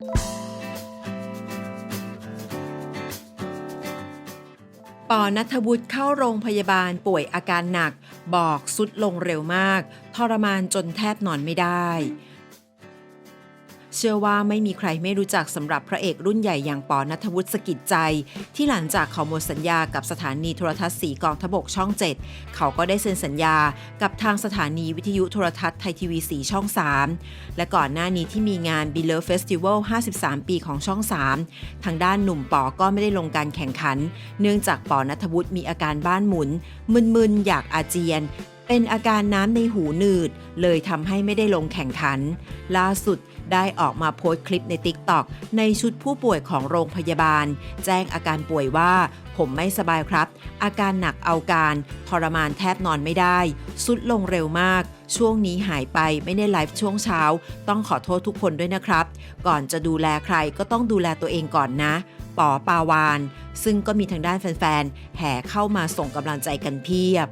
ปอนัทวุฒิเข้าโรงพยาบาลป่วยอาการหนัก บอกสุดลงเร็วมาก ทรมานจนแทบนอนไม่ได้ เชื่อว่าไม่มีใครไม่รู้จักสำหรับพระเอกรุ่นใหญ่อย่างปอนัทวุฒิสกิจใจ ที่หลังจากเขาหมดสัญญากับสถานีโทรทัศน์สีกองทบกช่อง 7 เขาก็ได้เซ็นสัญญากับทางสถานีวิทยุโทรทัศน์ไทยทีวีสีช่อง 3 และก่อนหน้านี้ที่มีงาน b e l o v Festival 53 ปีของช่อง 3 ทางด้านหนุ่มปอก็ไม่ได้ลงการแข่งขัน เนื่องจากปอนัทวุฒิมีอาการบ้านหมุนมึนๆอยากอาเจียน เป็นอาการน้ำในหูหนืด เลยทำให้ไม่ได้ลงแข่งขัน ล่าสุดได้ออกมาโพสต์คลิปใน TikTok ในชุดผู้ป่วยของโรงพยาบาล แจ้งอาการป่วยว่า ผมไม่สบายครับ อาการหนักเอาการทรมานแทบนอนไม่ได้ สุดลงเร็วมาก ช่วงนี้หายไปไม่ได้ไลฟ์ช่วงเช้า ต้องขอโทษทุกคนด้วยนะครับ ก่อนจะดูแลใครก็ต้องดูแลตัวเองก่อนนะปอปาวาน ซึ่งก็มีทางด้านแฟนๆแห่เข้ามาส่งกำลังใจกันเพียบ